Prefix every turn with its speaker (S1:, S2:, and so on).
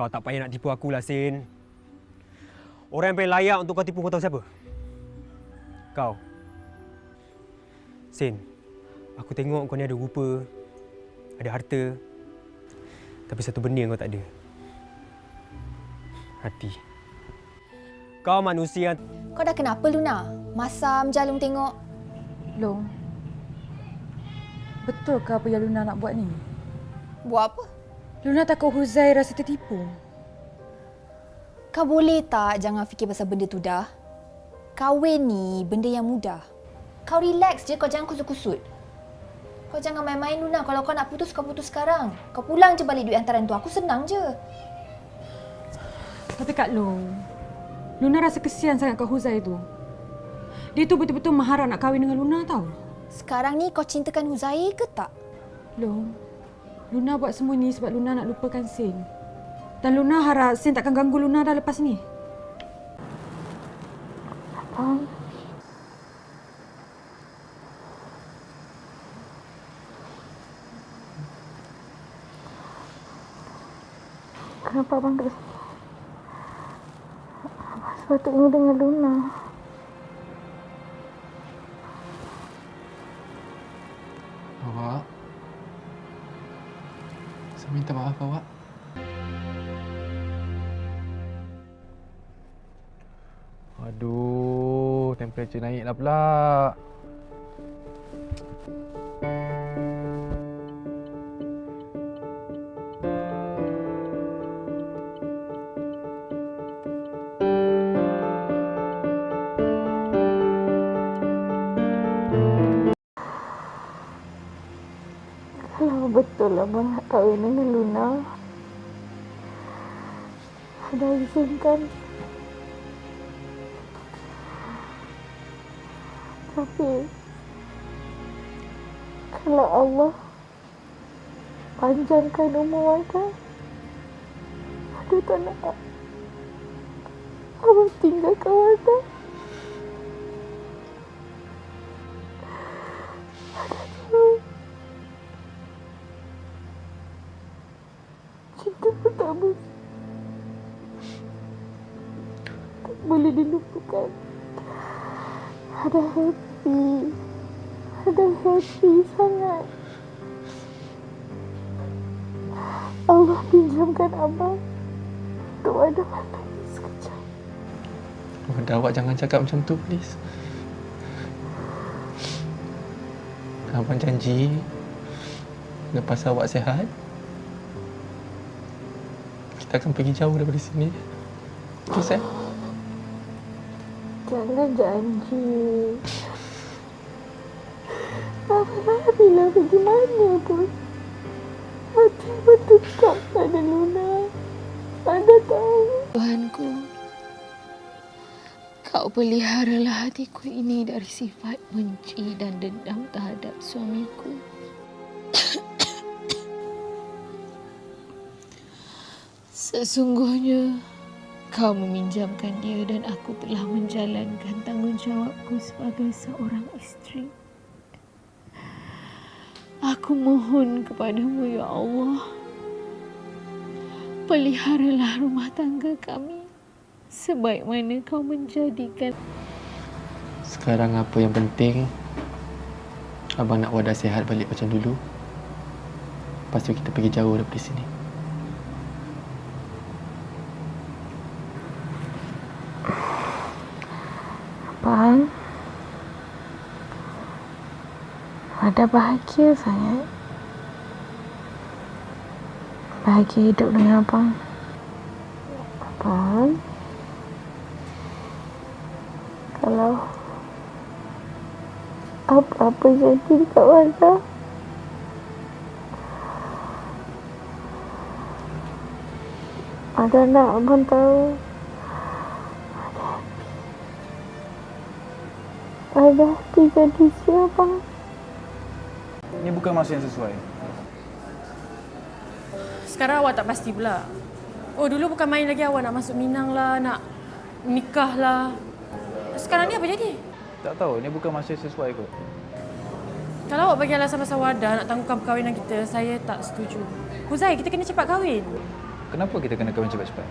S1: Kau tak payah nak tipu aku lah, Sin. Orang yang paling layak untuk kau tipu kau tahu siapa? Kau. Sin, aku tengok kau ni ada rupa, ada harta. Tapi satu benda yang kau tak ada. Hati. Kau manusia yang
S2: Kau dah kenapa Luna? Masam jalung tengok.
S3: Long, betul ke apa yang Luna nak buat ni?
S2: Buat apa?
S3: Luna takut Huzai rasa tertipu.
S2: Kau boleh tak jangan fikir pasal benda tu dah? Kahwin ni benda yang mudah. Kau relax je, kau jangan kusut-kusut. Kau jangan main-main Luna. Kalau kau nak putus, kau putus sekarang. Kau pulang je balik duit hantaran tu. Aku senang je.
S3: Tapi Kak Long, Luna rasa kesian sangat kat Huzai tu. Dia tu betul-betul mengharap nak kahwin dengan Luna tau.
S2: Sekarang ni kau cintakan Huzai ke tak?
S3: Long, Luna buat semua ni sebab Luna nak lupakan Sin. Dan Luna harap Sin takkan ganggu Luna dah lepas ni.
S4: Kenapa abang tak sini? Abang sepatutnya dengan Luna.
S5: Awak. Saya minta maaf awak. Aduh, temperature naik lah pula.
S4: Kalau betul abang nak kahwin dengan Luna, ada izinkan. Tapi, kalau Allah panjangkan umur Wada, Wada tak nak Abang tinggalkan Wada. Boleh dilupakan. Ada happy. Ada happy sangat. Allah pinjamkan abang untuk ada malam sekejap.
S5: Wadah awak jangan cakap macam tu, please. Abang janji lepas awak sihat, kita akan pergi jauh daripada sini. Terus eh?
S4: Jangan janji. Abang bila pergi mana pun. Hati bertukar pada Luna. Anda tahu.
S6: Tuhanku, kau peliharalah hatiku ini dari sifat benci dan dendam terhadap suamiku. Sesungguhnya, kau meminjamkan dia dan aku telah menjalankan tanggungjawabku sebagai seorang isteri. Aku mohon kepadamu, Ya Allah. Peliharalah rumah tangga kami sebaik mana kau menjadikan
S5: Sekarang apa yang penting, abang nak wadah sihat balik macam dulu. Lepas tu kita pergi jauh daripada sini.
S4: Ada bahagia sangat. Bahagia hidup dengan abang. Abang. Kalau apa-apa jadi dekat Wanda. Ada nak abang tahu. Ada hati jadi siapa?
S7: Ini bukan masa yang sesuai.
S8: Sekarang awak tak pasti pula. Oh dulu bukan main lagi awak nak masuk Minang lah, nak nikah lah. Sekarang ni apa jadi?
S7: Tak tahu, ini bukan masa yang sesuai kot.
S8: Kalau awak bagi alasan pasal wadah nak tangguhkan perkahwinan kita, saya tak setuju. Huzai, kita kena cepat kahwin.
S7: Kenapa kita kena kahwin cepat-cepat?